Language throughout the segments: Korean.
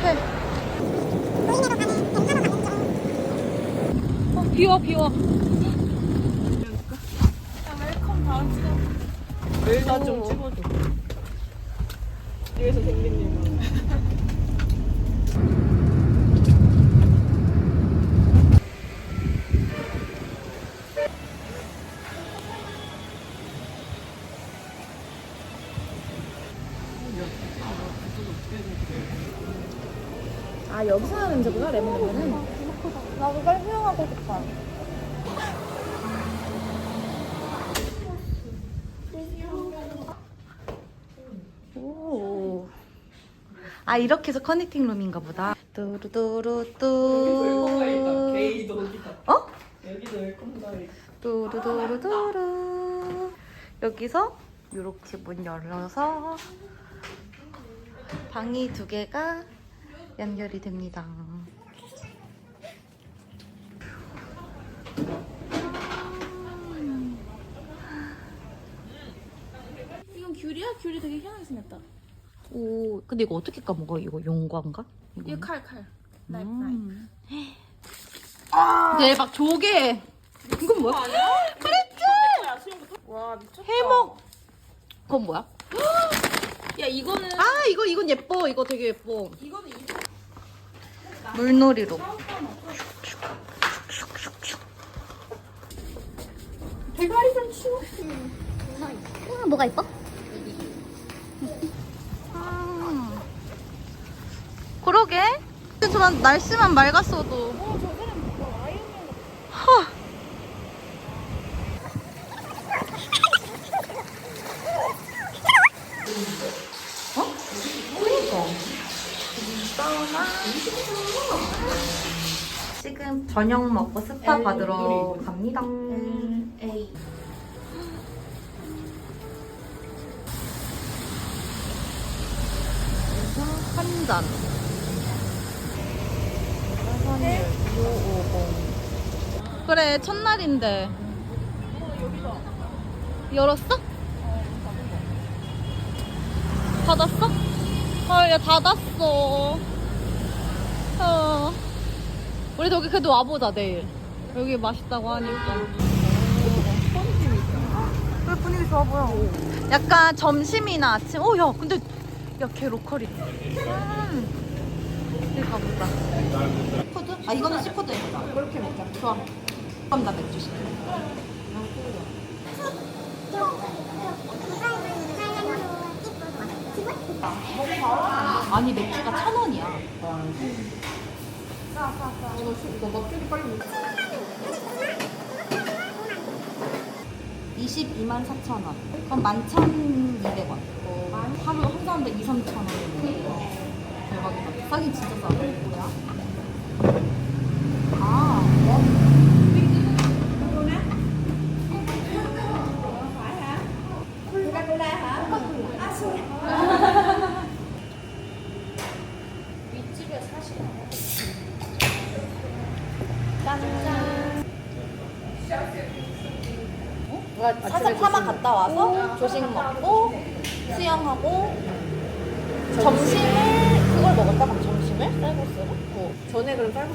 해. 어, 비와, 비와. 나좀 찍어줘. 냄새구나, 레몬 냄새는. 나 그걸 사용하고 싶어. 오. 아, 이렇게 해서 커넥팅 룸인가 보다. 뚜루뚜루뚜. 여기다. 어? 여기도 웰컴 다이. 뚜루루루뚜루. 여기서 이렇게 문 열어서 방이 두 개가 연결이 됩니다. 이건 귤이야? 귤이 되게 희한하게 생겼다. 오, 근데 이거 어떻게 까먹어? 이거 용과인가? 이거 칼, 칼. 나이프, 음. 나이프. 대박 조개. 이건 뭐야? 와, 미쳤다. 해먹. 그건 뭐야? 야, 이거는. 아 이거 이건 예뻐. 이거 되게 예뻐. 이거는 이 물놀이로. 대가리 좀 치워. 아, 뭐가 이뻐? 아. 그러게. 저만 날씨만 맑았어도. 하. 어? 그니까. 지금 저녁 먹고 스파 받으러 갑니다. 에이. 한 잔. 그래 첫날인데. 열었어? 닫았어? 아, 야 닫았어. 어. 우리 여기 그래도 와보자 내일. 여기 맛있다고 하니까. 왜 분위기 좋아 보여? 약간 점심이나 아침. 오, 야, 근데 야, 걔 로컬이다. 음. 여기 가보자. 시푸드? 아, 이거는 시푸드입니다. 그렇게 먹자. 좋아. 그럼 나 맥주 시켜. 아니, 맥주가 천 원이야. 이 22만 4천 원. 그럼 11,200원. 하루 한 사람당 2, 3천 원. 대박이다. 싸긴 진짜 싸다. 뭐야? 아, 사서 파마 갔다 와서 조식 먹고 수영하고 점심을 그걸 먹을까? 그럼 점심을? 쌀국수를? 어.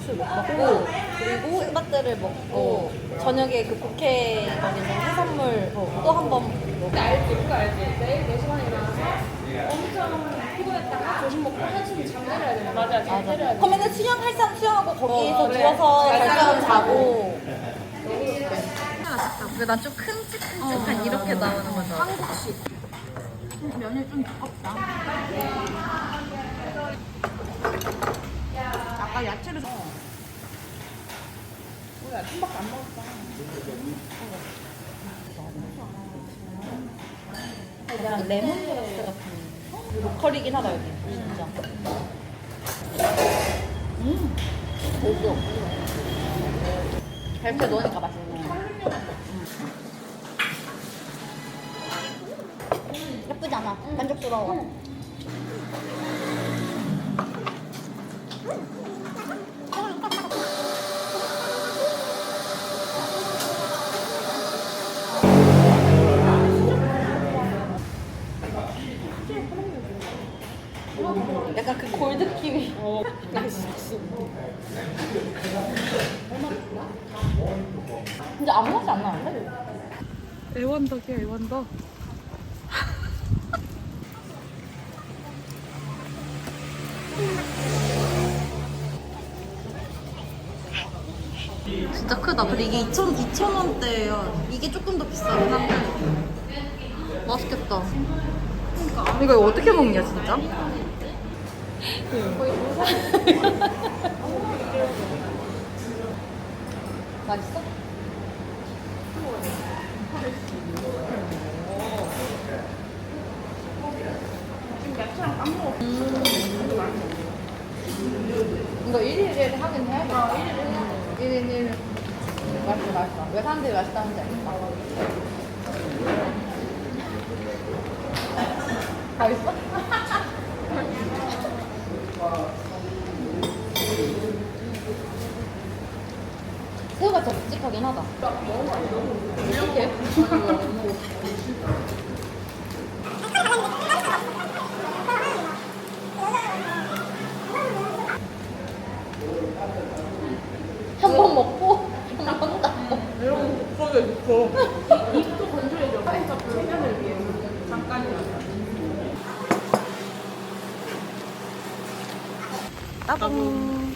쌀국수 먹고 그리고 스파트를 먹고 저녁에 그 국회 거기서 해산물 또 한 번 먹고 알지, 그거 알지. 내일 4시간에 일어나서 엄청 피곤했다가 조식 먹고 한숨 잠 내려야 되는 맞아, 잠 내려야 맞아. 돼. 그러면은 수영 할 사람 수영하고 거기에서 어, 그래. 누워서 잘 잘 사람 자고. 자고 근데 난 좀 큼직큼직한 이렇게 나오는 거죠 한국식. 면이 좀 두껍다. 나 춤밖에 안 먹었다. 약간 레몬 프라스 같은 로컬이긴 하다 여기 진짜. 음 맛있어. 갈비에 넣으니까 맛있네. 음. 예쁘잖아. 만족스러워. 약간 그 골드 키위. 어. 근데 아무 맛이 안 나는데? 애완덕이야 애완덕. 진짜 크다. 그리고 이게 2,000, 2,000원대예요. 이게 조금 더 비싸긴 한데. 맛있겠다. 그러니까. 이거 어떻게 먹냐, 진짜? 맛있어? 이거 1일 1일 하긴 해야겠다. 1일 1일. 맛있어, 맛있어. 왜 사람들이 맛있다는지 알겠다. 맛있어? 새우가 진짜 묵직하긴 하다. 이렇게? 한 번 먹고 한번 닦고. 입도 건조해져. 살짝 체면을 위해 잠깐이라도. 따봉.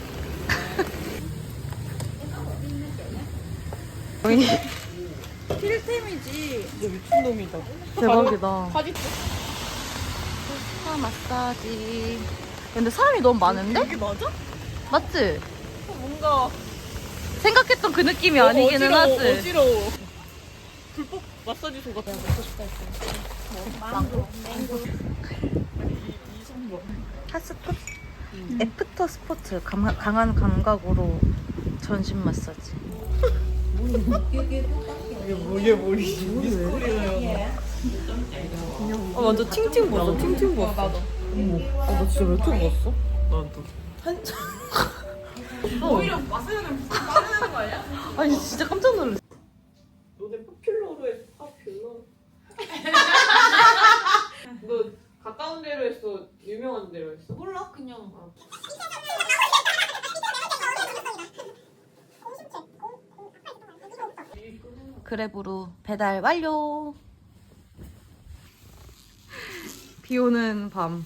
필템이지. 너 미친놈이다. 대박이다. 바지 스파 마사지. 근데 사람이 너무 많은데? 여기 맞아? 맞지? 뭔가 생각했던 그 느낌이 아니기는 어지러워, 하지. 어지러워. 불법 마사지 소 같아. 핫스팟? 애프터 스포츠 감, 강한 감각으로 전신 마사지. 뭐야 머리 미스코리아야. 아 완전 팅팅 부었어. 팅팅 부었어. 나도. 어, 나 진짜 왜 이렇게 부었어? 나도. 한참. 오히려 마사지는 빠르는 거 아니야? 아니 진짜 깜짝 놀랐어. 너네 포퓰러로 했어. 포퓰러. 너 가까운 데로 했어. 유명한 데로 했어. 몰라 그냥. 그랩으로 배달 완료. 비 오는 밤.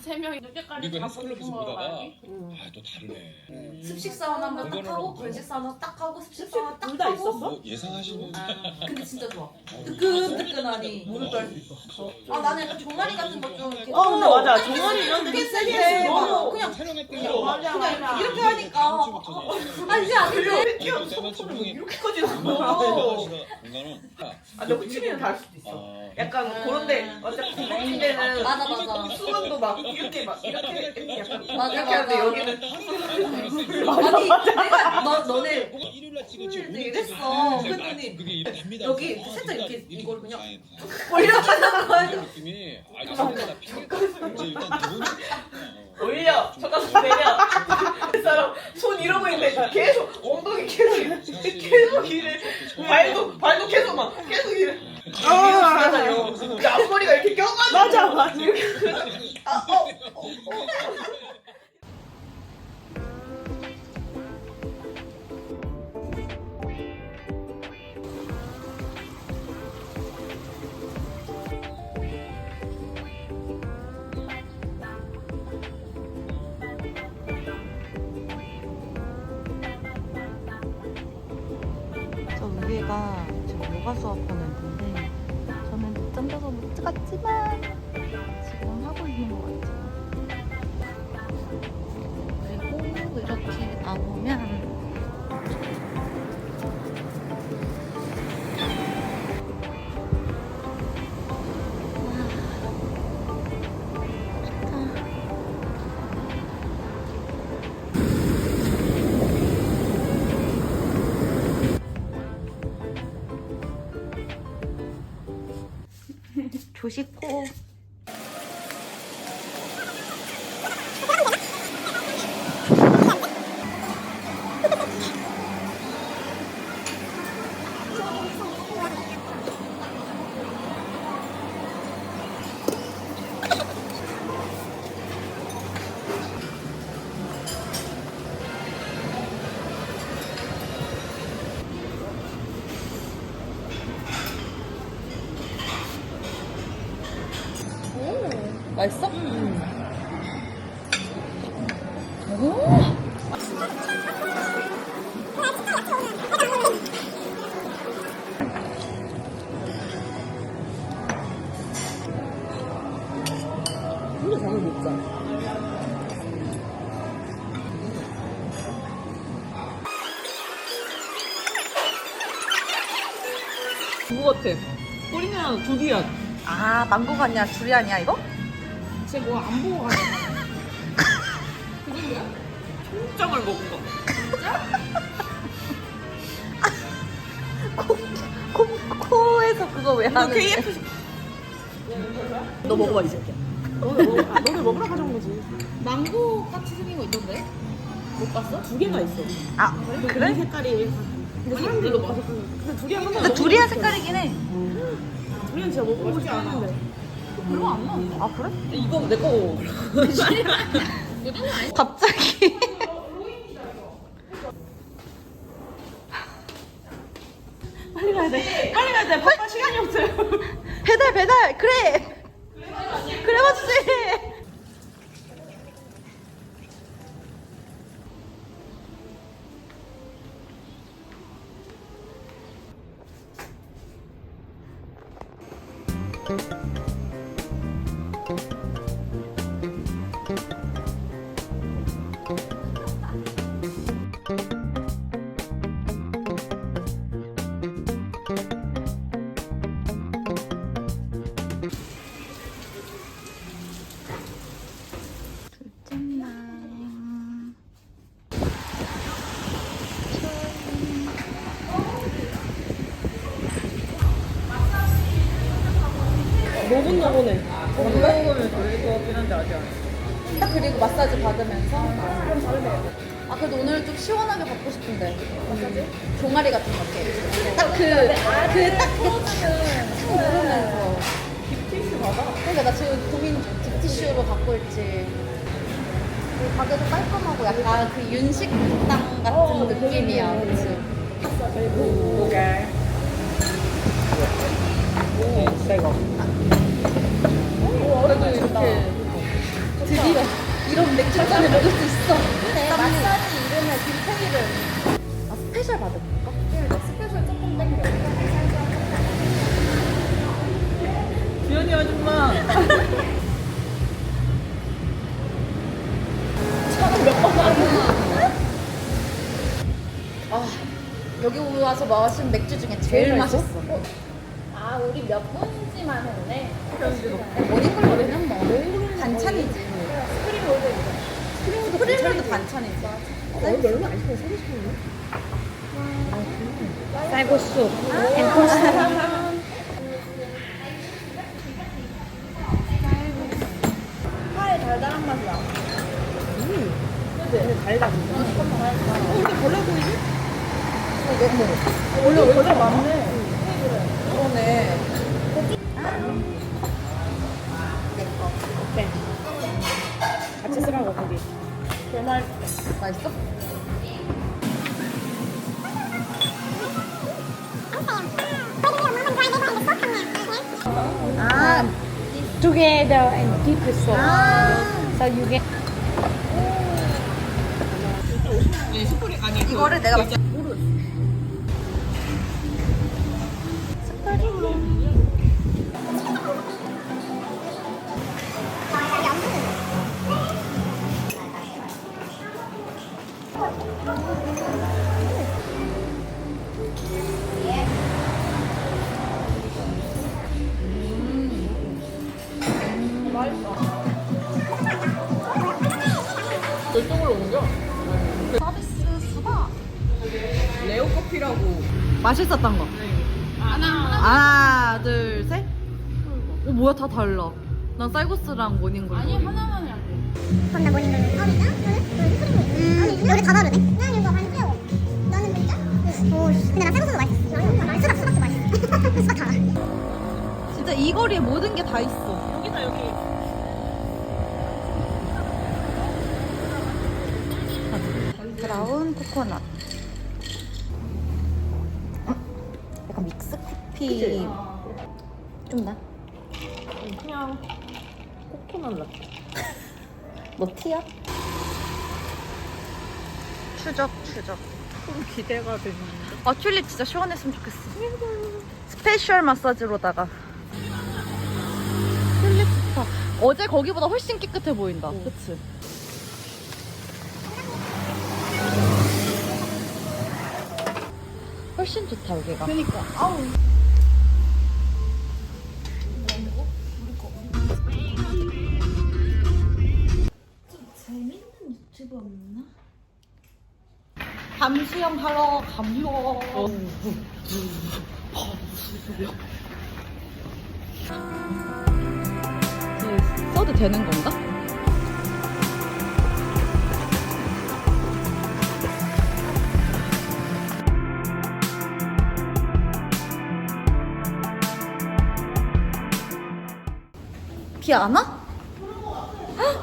음, 세 명이 늦게까지 우리가 헬스클럽에서 보다가? 아 또 다르네. 습식 사우나 한번 딱 이거는 하고 뭐- 건식 사우나 딱 하고 습식 사우나 딱 둘다 하고. 있었어? 뭐 예상하시는 근데 진짜 좋아. 뜨끈뜨끈하니. 물도 할수 있어. 아 나는 약간 종아리 같은 거좀 이렇게. 어 근데 맞아. 종아리 이런 데꽤 세게 그냥 촬영할 때 맞아 맞아. 이렇게 하니까 아니 이게 아닌데. 이렇게까지 공간은 아 근데 후추리는 다를 수도 있어. 약간 그런데 어차피 공공인 데는 맞아 맞아. 수건도 막 이렇게 막 이렇게 이렇게 약간 맞아, 이렇게 하는데 맞아. 여기는 아니 내가 너 너네 일요일날 찍은 지금 오늘 오늘 이랬어. 찍은 그랬더니 그게 이렇게 됩니다. 여기 그래서 살짝 이렇게 이렇게 이걸 그냥 아예 다. 올려가는 거야. 느낌이 아 진짜 핑계 이제 일단 두 올려. 저가서 내려 그 사람 손 이러고 있는데 계속 엉덩이 계속 계속 이래. 발도 발도 계속 막 계속 이래. 아! 근데 앞머리가 이렇게 껴가지고. 맞아 맞아. 이렇게 아, 어, 어, 어. 조식코. 맛있어? 근데 잠을 못 자. 그거 같아. 뿌리면 두리안. 아, 망고가 아니라 두리안이야, 이거? 쟤 뭐 안 보고 가냐? 통장을 먹은 거. 코, 코, 코에서 그거 왜 이거 하는 거야? KFC. 너 먹어봐, 이 새끼야. 너네 먹, 아, 너네 먹으러 가져온 거지. 망고 같이 생긴 거 있던데? 못 봤어? 두 개가 있어. 아, 이 그래? 색깔이. 근데 사람들도 맛있어. 근데 두리안 하나 근데 두리안 색깔이긴 해. 두리안 진짜 먹고 싶지 않은데. 별로 안 나왔네. 아, 그래? 이거 내 거. 갑자기. 빨리 가야 돼. 빨리 가야 돼. 바빠 시간이 없어요. 배달, 배달! 그래! 그래, 맞지? 5분 넘어네. 5분 넘으면 졸릴 것 같긴 한데 아직 아, 그리고 마사지 받으면서. 그럼 다르네요. 아 그래도 오늘 좀 시원하게 받고 싶은데 마사지? 종아리 같은 거 이렇게 네. 딱그그딱그탁 네, 아, 그 누르면서 딥티슈 받아? 그러니까 나 지금 고민 중 딥티슈로 받고 있지 가게도 깔끔하고 약간 아, 그 윤식당 같은 어, 느낌이야 네, 그치? 오케이 오케이 새거 이렇게 드디어 이런 맥주 잔을 먹을 수 있어. 네, 마사지 이름을 빈탱이를. 아 스페셜 받을까? 스페셜 조금 땡겨 주연이 아줌마. 아 여기 와서 마신 맥주 중에 제일 맛있어. 아, 우리 몇 분인지만 했네. 모닝글로리는 뭐 반찬이지. 스크린 롤도 있어. 프릴로도 반찬이지. 얼마 얼마 안 시켜 사고 싶은데? 쌀국수. 파에 달달한 맛이 나. 음. 근데 달다. 어, 근데 벌레 보이지? 원래 벌레 많네. 그러네. 같이 쓰라고 거기. 정말 맛있어? 아, Together and deep so. 아. So you get. 이거를 내가 커피라고. 맛있었던 거. 하나, 하나, 둘, 셋. 어 뭐야 다 달라. 난 쌀국수랑 모닝글. 아니 하나만 해. 그럼 나 모닝글 너는 크림 아니 근데 우리 다 다르네 난 이거 많이 새우 너는 물자 오 근데 나 쌀국수도 맛있어 수박 수박도 맛있어 수박 달아 진짜 이 거리에 모든 게 다 있어. 여기다 여기. 브라운 코코넛. 커피. 좀 나? 그냥 코코넛 라떼. 너 티야? 추적 추적. 좀 기대가 되는데. 아 튤립 진짜 시원했으면 좋겠어. 스페셜 마사지로다가. 튤립 스파. 어제 거기보다 훨씬 깨끗해 보인다. 그치? 훨씬 좋다 여기가. 그니까. 아우. 수영 하러 갑니다. 네, 써도 되는 건가? 비 안 와? 헉!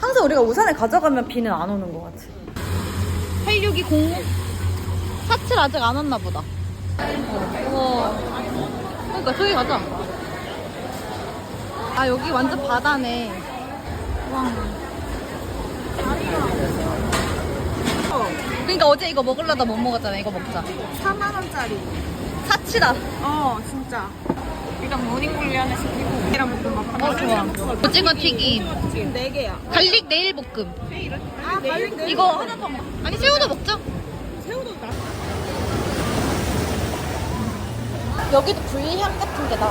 항상 우리가 우산을 가져가면 비는 안 오는 것 같아. 8620 47 아직 안 왔나 보다. 어. 그러니까 저기 가자. 아 여기 완전 바다네. 와. 그러니까 어제 이거 먹으려다 못 먹었잖아. 이거 먹자. 4만 원짜리. 사치다. 어 진짜. 일단 모닝글리 하나 시키고 이랑 볶음밥 하나. 어 좋아. 오징어 튀김. 지금 4 개야. 갈릭 네일 볶음. 아 갈릭 네. 이거 하나 더. 먹- 아니 새우도 먹자. 새우도 나. 여기도 불향 같은 게 나.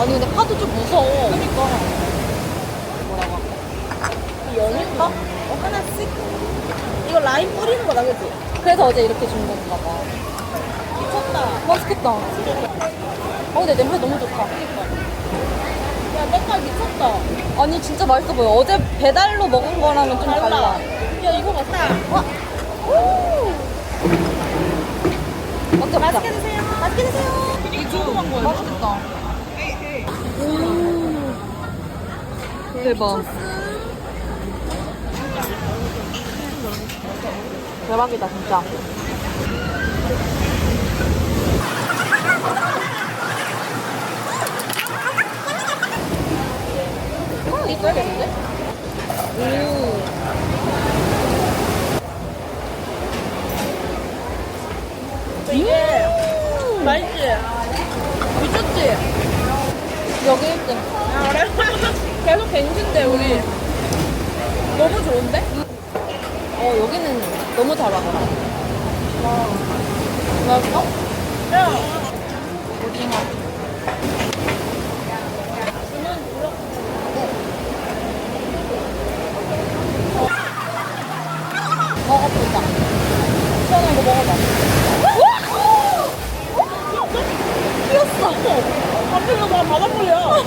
아니 근데 파도 좀 무서워. 그러니까. 뭐라고? 연인가? 어 하나씩. 이거 라임 뿌리는 거다 그지? 그래서 어제 이렇게 준 건가 봐. 미쳤다. 맛있겠다. 어, 근데 냄새 너무 좋다. 야 색깔 미쳤다. 아니, 진짜 맛있어 보여. 어제 배달로 먹은 거랑은 좀 달라. 야 이거 봐. 와. 오. 어때, 맛있게 드세요. 맛있게 드세요. 이게 거야. 맛있겠다. 오. 대박. 대박이다, 진짜. 어, 있어야겠는데? 오. 이게 맛있지? 미쳤지? 여기 1등. 아 그래? 계속 갱신데 우리. 너무 좋은데? 어, 여기는 너무 잘하더라. 맛있어? 야. 오징어. 먹어보자. 시원한 거 먹어봐. 튀었어. 갑자기 나 바다 물려.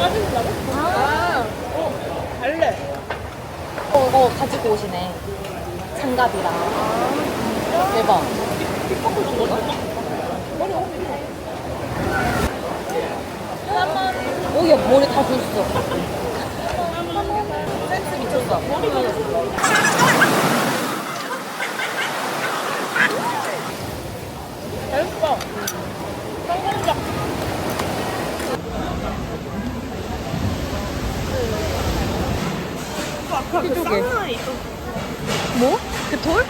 빠진다고? 아, 어, 갈래. 어, 이거 가지고 오시네. 장갑이랑. 대박. 오, 야, 머리 다 줬어. 센스 미쳤어. 잘했어. 성공적. 아까 그. 뭐? 그 돌?